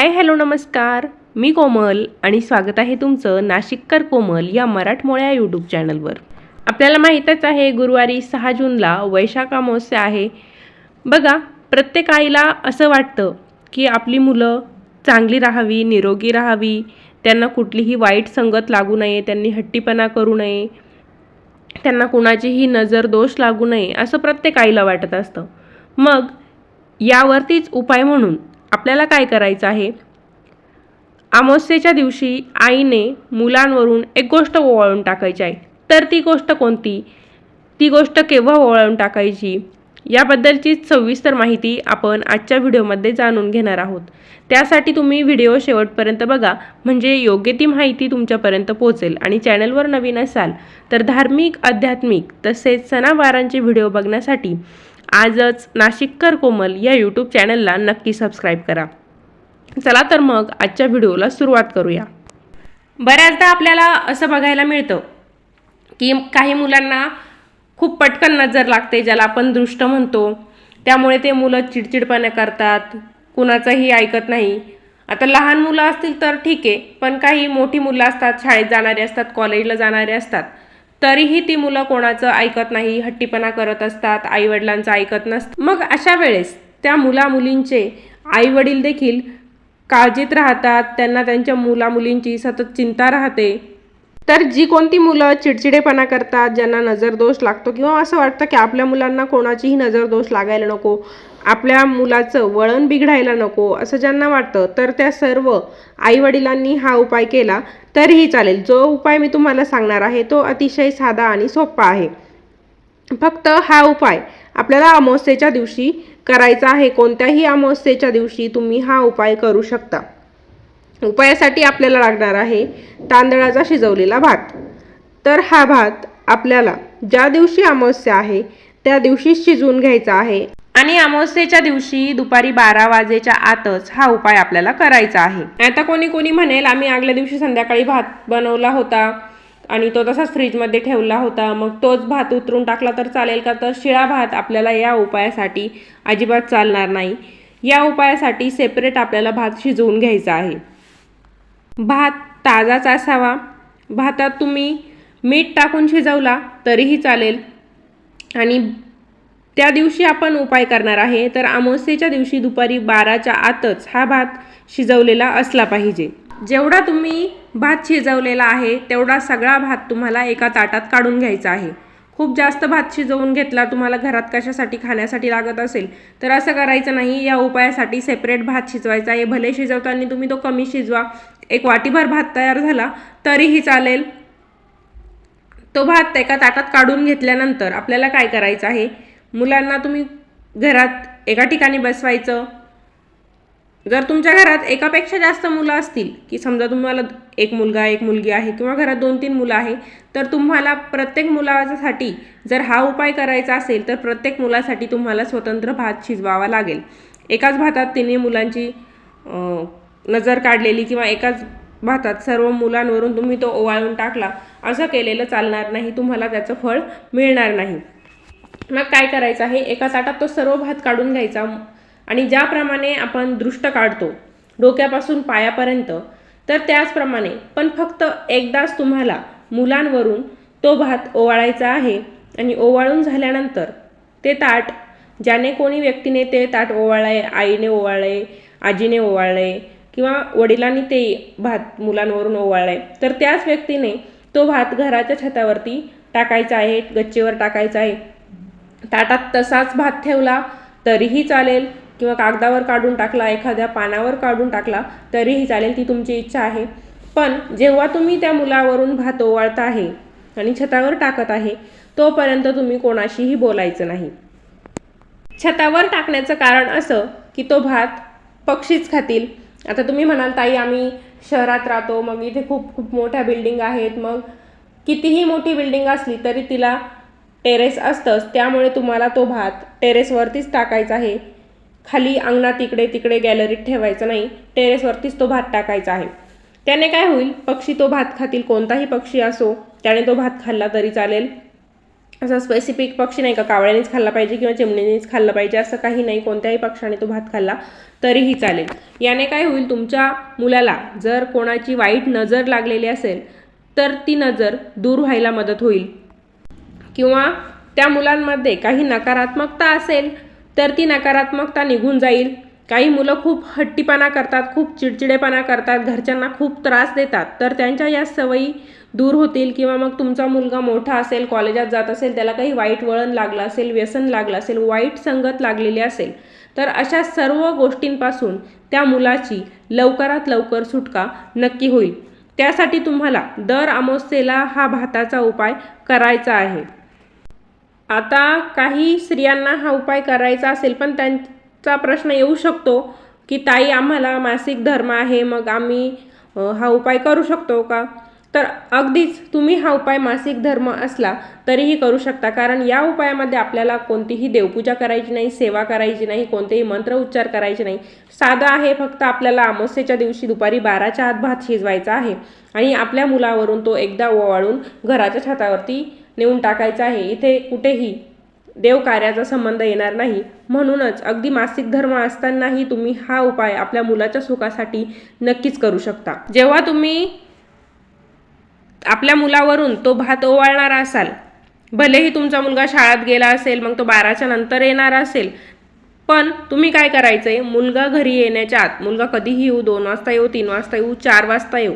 Hi hello नमस्कार. मी कोमल आणि स्वागत आहे तुमचं नाशिककर कोमल या मराठमोळ्या यूट्यूब चॅनलवर आपल्याला माहीतच आहे गुरुवारी सहा जूनला वैशाख अमावस्या आहे. बघा प्रत्येक आईला असं वाटतं की आपली मुलं चांगली राहावी निरोगी राहावी त्यांना कुठलीही वाईट संगत लागू नये त्यांनी हट्टीपणा करू नये त्यांना कुणाचीही नजर दोष लागू नये असं प्रत्येक आईला वाटत असतं. मग यावरतीच उपाय म्हणून आपल्याला काय करायचं आहे? अमावस्येच्या दिवशी आईने मुलांवरून एक गोष्ट ओवाळून टाकायची आहे. तर ती गोष्ट कोणती? ती गोष्ट केव्हा ओवाळून टाकायची? याबद्दलची सविस्तर माहिती आपण आजच्या व्हिडिओमध्ये जाणून घेणार आहोत. त्यासाठी तुम्ही व्हिडिओ शेवटपर्यंत बघा. म्हणजे योग्य ती माहिती तुमच्यापर्यंत पोहोचेल आणि चॅनलवर नवीन असाल तर धार्मिक आध्यात्मिक तसेच सणावारांचे व्हिडिओ बघण्यासाठी आजच नाशिककर कोमल या यूट्यूब चॅनलला नक्की सबस्क्राईब करा. चला तर मग आजच्या व्हिडिओला सुरुवात करूया. बऱ्याचदा आपल्याला असं बघायला मिळतं की काही मुलांना खूप पटकन नजर लागते ज्याला आपण दृष्ट म्हणतो. त्यामुळे ते मुलं चिडचिडपणा करतात कुणाचंही ऐकत नाही. आता लहान मुलं असतील तर ठीक आहे पण काही मोठी मुलं असतात शाळेत जाणारे असतात कॉलेजला जाणारे असतात. तरीही ती मुलं कोणाचं ऐकत नाही हट्टीपणा करत असतात आईवडिलांचं ऐकत नसतं. मग अशा वेळेस त्या मुला मुलींचे आईवडील देखील काळजीत राहतात त्यांना त्यांच्या मुला मुलींची सतत चिंता राहते. तर जी कोणती मुलं चिडचिडेपणा करतात ज्यांना नजरदोष लागतो किंवा असं वाटतं की आपल्या मुलांना कोणाचीही नजरदोष लागायला नको आपल्या मुलाचं वळण बिघडायला नको असं ज्यांना वाटतं तर त्या सर्व आईवडिलांनी हा उपाय केला तरीही चालेल. जो उपाय मी तुम्हाला सांगणार आहे तो अतिशय साधा आणि सोपा आहे. फक्त हा उपाय आपल्याला अमावस्येच्या दिवशी करायचा आहे. कोणत्याही अमावस्येच्या दिवशी तुम्ही हा उपाय करू शकता. उपायासाठी आपल्याला लागणार आहे तांदळाचा शिजवलेला भात. तर हा भात आपल्याला ज्या दिवशी अमावस्या आहे त्या दिवशी शिजवून घ्यायचा आहे. आणि अमावस्येच्या दिवशी दुपारी बारा वाजेच्या आतच हा उपाय आपल्याला करायचा आहे. आता कोणी कोणी म्हणेल आम्ही आगल्या दिवशी संध्याकाळी भात बनवला होता आणि तो तसाच फ्रीजमध्ये ठेवला होता. मग तोच भात उतरून टाकला तर चालेल का? तर शिळा भात आपल्याला या उपायासाठी अजिबात चालणार नाही. या उपायासाठी सेपरेट आपल्याला भात शिजवून घ्यायचा आहे. भात ताजाच असावा भातात तुम्ही मीठ टाकून शिजवला तरीही चालेल. आणि त्या दिवशी आपण उपाय करणार आहे. तर अमावस्येच्या दिवशी दुपारी बाराच्या आतच हा भात शिजवलेला असला पाहिजे. जेवढा तुम्ही भात शिजवलेला आहे तेवढा सगळा भात तुम्हाला एका ताटात काढून घ्यायचा आहे. खूप जास्त भात शिजवून घेतला तुम्हाला घरात कशासाठी खाण्यासाठी लागत असेल तर असं करायचं नाही. या उपायासाठी सेपरेट भात शिजवायचा आहे. भले शिजवताना तुम्ही तो कमी शिजवा. एक वाटीभर भात तयार झाला तरीही चालेल. तो भात एका ताटात काढून घेतल्यानंतर आपल्याला काय करायचं आहे? मुलांना तुम्ही घरात एका ठिकाणी बसवायचं. जर तुमच्या घरात एकापेक्षा जास्त मुलं असतील की समजा तुम्हाला एक मुलगा एक मुलगी आहे किंवा घरात दोन तीन मुलं आहे तर तुम्हाला प्रत्येक मुलासाठी जर हा उपाय करायचा असेल तर प्रत्येक मुलासाठी तुम्हाला स्वतंत्र भात शिजवावा लागेल. एकाच भातात तिन्ही मुलांची नजर काढलेली किंवा एकाच भातात सर्व मुलांवरून तुम्ही तो ओवाळून टाकला असं केलेलं चालणार नाही तुम्हाला त्याचं फळ मिळणार नाही. मग काय करायचं आहे? एका ताटात तो सर्व भात काढून घ्यायचा. आणि ज्याप्रमाणे आपण दृष्ट काढतो डोक्यापासून पायापर्यंत तर त्याचप्रमाणे पण फक्त एकदाच तुम्हाला मुलांवरून तो भात ओवाळायचा आहे आणि ओवाळून झाल्यानंतर ते ताट ज्याने कोणी व्यक्तीने ते ताट ओवाळले आईने ओवाळले आजीने ओवाळले किंवा वडिलांनी ते भात मुलांवरून ओवाळले तर त्याच व्यक्तीने तो भात घराच्या छतावरती टाकायचा आहे गच्चीवर टाकायचा आहे. ताटात तसाच भात ठेवला तरीही चालेल. किंवा कागदावर काढून टाकला एखाद्या पानावर काढून टाकला तरीही चालेल ती तुमची इच्छा आहे. पण जेव्हा तुम्ही त्या मुलावरून भात ओवाळता आहे आणि छतावर टाकत आहे तोपर्यंत तुम्ही कोणाशीही बोलायचं नाही. छतावर टाकण्याचं कारण असं की तो भात पक्षीच खातील. आता तुम्ही म्हणाल ताई आम्ही शहरात राहतो मग इथे खूप खूप मोठ्या बिल्डिंग आहेत मग कितीही मोठी बिल्डिंग असली तरी तिला टेरेस असतंच त्यामुळे तुम्हाला तो भात टेरेसवरतीच टाकायचा आहे. खाली अंगणात इकडे तिकडे गॅलरीत ठेवायचं नाही टेरेसवरतीच तो भात टाकायचा आहे. त्याने काय होईल? पक्षी तो भात खातील कोणताही पक्षी असो त्याने तो भात खाल्ला तरी चालेल. असा स्पेसिफिक पक्षी नाही का कावळ्यानेच खाल्ला पाहिजे किंवा चिमणीनेच खाल्लं पाहिजे असं काही नाही कोणत्याही पक्षाने तो भात खाल्ला तरीही चालेल. याने काय होईल? तुमच्या मुलाला जर कोणाची वाईट नजर लागलेली असेल तर ती नजर दूर व्हायला मदत होईल. किंवा त्या मुलांमध्ये काही नकारात्मकता असेल तर ती नकारात्मकता निघून जाईल. काही मुलं खूप हट्टीपणा करतात खूप चिडचिडेपणा करतात घरच्यांना खूप त्रास देतात. तर त्यांच्या या सवयी दूर होतील किंवा मग तुमचा मुलगा मोठा असेल कॉलेजात जात असेल त्याला काही वाईट वळण लागलं असेल व्यसन लागलं असेल वाईट संगत लागलेली असेल तर अशा सर्व गोष्टींपासून त्या मुलाची लवकरात लवकर सुटका नक्की होईल. त्यासाठी तुम्हाला दर अमावस्येला हा भाताचा उपाय करायचा आहे. आता काही स्त्रियांना हा उपाय करायचा असेल पण त्यांचा प्रश्न येऊ शकतो की ताई आम्हाला मासिक धर्म आहे मग आम्ही हा उपाय करू शकतो का? तर अगदीच तुम्ही हा उपाय मासिक धर्म असला तरीही करू शकता कारण या उपायामध्ये आपल्याला कोणतीही देवपूजा करायची नाही सेवा करायची नाही कोणतेही मंत्र उच्चार करायचे नाही. साधं आहे फक्त आपल्याला अमावस्येच्या दिवशी दुपारी बाराच्या आत भात शिजवायचा आहे आणि आपल्या मुलावरून तो एकदा ओवाळून घराच्या छतावरती नेऊन टाकायचा आहे. इथे कुठेही देवकार्याचा संबंध येणार नाही. म्हणूनच अगदी मासिक धर्म असतानाही तुम्ही हा उपाय आपल्या मुलाच्या सुखासाठी नक्कीच करू शकता. जेव्हा तुम्ही आपल्या मुलावरून तो भात ओवाळणारा असाल भलेही तुमचा मुलगा शाळेत गेला असेल मग तो बाराच्या नंतर येणार असेल पण तुम्ही काय करायचं आहे मुलगा घरी येण्याच्या आत मुलगा कधीही येऊ दोन वाजता येऊ तीन वाजता येऊ चार वाजता येऊ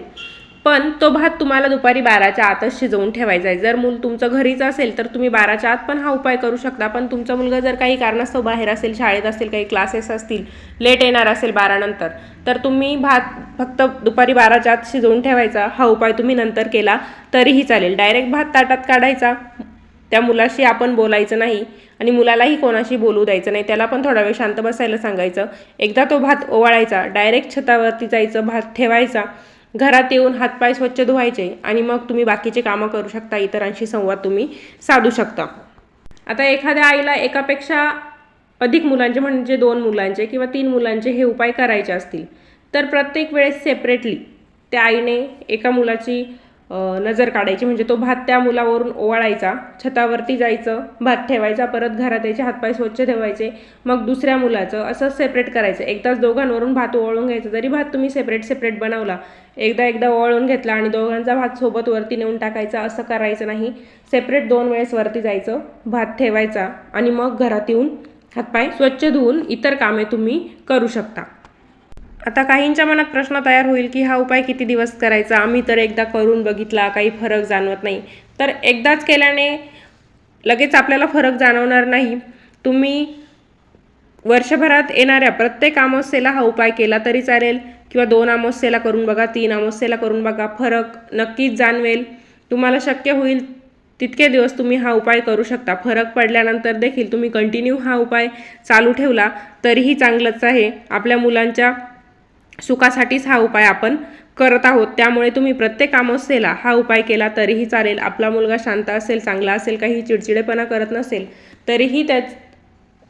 पण तो भात तुम्हाला दुपारी बाराच्या आतच शिजवून ठेवायचा आहे. जर मूल तुमचं घरीच असेल तर तुम्ही बाराच्या आत पण हा उपाय करू शकता. पण तुमचा मुलगा जर काही कारणास्तव बाहेर असेल शाळेत असेल काही क्लासेस असतील लेट येणार असेल बारानंतर तर तुम्ही भात फक्त दुपारी बाराच्या आत शिजवून ठेवायचा. हा उपाय तुम्ही नंतर केला तरीही चालेल. डायरेक्ट भात ताटात काढायचा. त्या मुलाशी आपण बोलायचं नाही आणि मुलालाही कोणाशी बोलू द्यायचं नाही. त्याला पण थोडा वेळ शांत बसायला सांगायचं. एकदा तो भात ओवाळायचा. डायरेक्ट छतावरती जायचं भात ठेवायचा. घरात येऊन हातपाय स्वच्छ धुवायचे आणि मग तुम्ही बाकीचे कामं करू शकता इतरांशी संवाद तुम्ही साधू शकता. आता एखाद्या आईला एकापेक्षा अधिक मुलांचे म्हणजे दोन मुलांचे किंवा तीन मुलांचे हे उपाय करायचे असतील तर प्रत्येक वेळेस सेपरेटली त्या आईने एका मुलाची नजर काढायची. म्हणजे तो भात त्या मुलावरून ओवाळायचा छतावरती जायचं भात ठेवायचा परत घरात यायचे हातपाय स्वच्छ ठेवायचे मग दुसऱ्या मुलाचं असं सेपरेट करायचं. एकदाच दोघांवरून भात ओवाळून घ्यायचं. जरी भात तुम्ही सेपरेट सेपरेट बनवला एकदा एकदा ओवाळून घेतला आणि दोघांचा भात सोबत वरती नेऊन टाकायचा असं करायचं नाही. सेपरेट दोन वेळेस वरती जायचं भात ठेवायचा आणि मग घरात येऊन हातपाय स्वच्छ धुवून इतर कामे तुम्ही करू शकता. आता काहींच्या मनात प्रश्न तयार होईल की हा उपाय किती दिवस करायचा? आम्ही तर एकदा करून बघितला काही फरक जाणवत नाही. तर एकदाच केल्याने लगेच आपल्याला फरक जाणवणार नाही. तुम्ही वर्षभरात येणाऱ्या प्रत्येक अमावस्येला हा उपाय केला तरी चालेल किंवा दोन अमावस्येला करून बघा तीन अमावस्येला करून बघा फरक नक्कीच जाणवेल. तुम्हाला शक्य होईल तितके दिवस तुम्ही हा उपाय करू शकता. फरक पडल्यानंतर देखील तुम्ही कंटिन्यू हा उपाय चालू ठेवला तरीही चांगलंच आहे. आपल्या मुलांच्या सुखासाठीच हा उपाय आपण करत आहोत. त्यामुळे तुम्ही प्रत्येक अमावस्येला हा उपाय केला तरीही चालेल. आपला मुलगा शांत असेल चांगला असेल काही चिडचिडेपणा करत नसेल तरीही त्या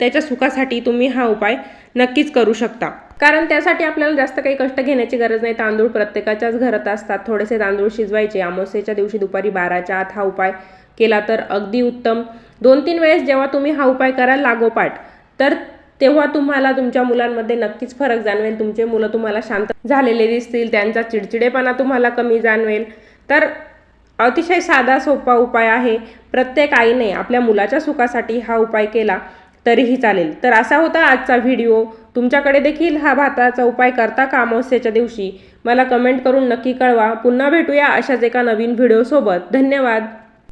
त्याच्या सुखासाठी तुम्ही हा उपाय नक्कीच करू शकता. कारण त्यासाठी आपल्याला जास्त काही कष्ट घेण्याची गरज नाही. तांदूळ प्रत्येकाच्याच घरात असतात. थोडेसे तांदूळ शिजवायचे. अमावस्येच्या दिवशी दुपारी बाराच्या आत हा उपाय केला तर अगदी उत्तम. दोन तीन वेळेस जेव्हा तुम्ही हा उपाय कराल लागोपाठ तर तेव्हा तुम्हाला तुमच्या मुलांमध्ये नक्कीच फरक जाणवेल. तुमचे मुलं तुम्हाला शांत झालेले दिसतील त्यांचा चिडचिडेपणा तुम्हाला कमी जाणवेल. तर अतिशय साधा सोपा उपाय आहे. प्रत्येक आईने आपल्या मुलाच्या सुखासाठी हा उपाय केला तरीही चालेल. तर असा होता आजचा व्हिडिओ. तुमच्याकडे देखील हा भाताचा उपाय करता का अमावस्येच्या दिवशी? मला कमेंट करून नक्की कळवा. पुन्हा भेटूया अशाच एका नवीन व्हिडिओसोबत. धन्यवाद.